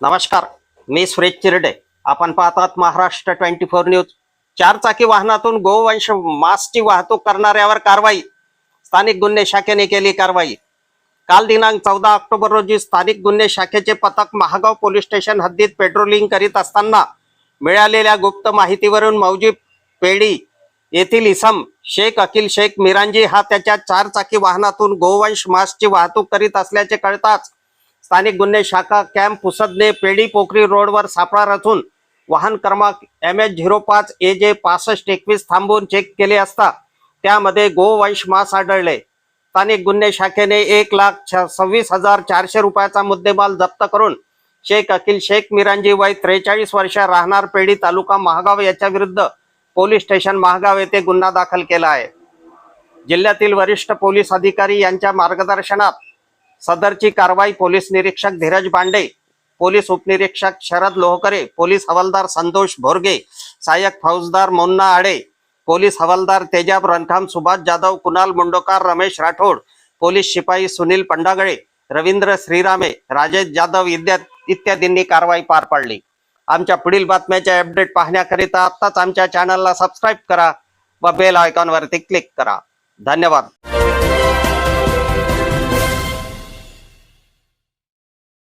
नमस्कार मी सुरेश चिरडे. आपण पाहतात महाराष्ट्र ट्वेंटी फोर न्यूज. चारचाकी वाहनातून गोवंश मासची वाहतूक करणाऱ्यावर कारवाई. स्थानिक गुन्हे शाखेने केली कारवाई. काल दिनांक चौदा ऑक्टोबर रोजी स्थानिक गुन्हे शाखेचे पथक महागाव पोलीस स्टेशन हद्दीत पेट्रोलिंग करीत असताना मिळालेल्या गुप्त माहितीवरून मौजी पेडी येथील इसम शेख अकिल शेख मिरांजी हा त्याच्या चारचाकी वाहनातून गोवंश मासची वाहतूक करीत असल्याचे कळताच स्थानिक गुन्हे शाखा कॅम्प पुसदने पेढी पोखरी रोडवर सापळा रचून वाहन क्रमांक एम एच झिरो पाच ए जे पासष्ट एकवीस थांबवून चेक केले असता त्यामध्ये गोवंश मास आढळले. स्थानिक गुन्हे शाखेने एक लाख सव्वीस हजार चारशे रुपयाचा मुद्देमाल जप्त करून शेख अखिल शेख मिरांजी वय त्रेचाळीस वर्ष राहणार पेडी तालुका महागाव याच्या विरुद्ध पोलीस स्टेशन महागाव येथे गुन्हा दाखल केला आहे. जिल्ह्यातील वरिष्ठ पोलीस अधिकारी यांच्या मार्गदर्शनात सदरची कारवाई पोलीस निरीक्षक धीरज बांडे पोलीस उपनिरीक्षक शरद लोहकरे पोलीस हवालदार संतोष भोरगे सहाय्यक फौजदार मोन्ना आडे पोलीस हवालदार तेजाब रणखाम सुभाष जाधव कुणाल मुंडोकार रमेश राठोड पोलीस शिपाई सुनील पंडागळे रवींद्र श्रीरामे राजेश जाधव इत्या- इत्यादींनी कारवाई पार पाडली. आमच्या पुढील बातम्याचे अपडेट पाहण्याकरिता आत्ताच आमच्या चॅनलला सबस्क्राईब करा व बेल आयकॉनवरती क्लिक करा. धन्यवाद.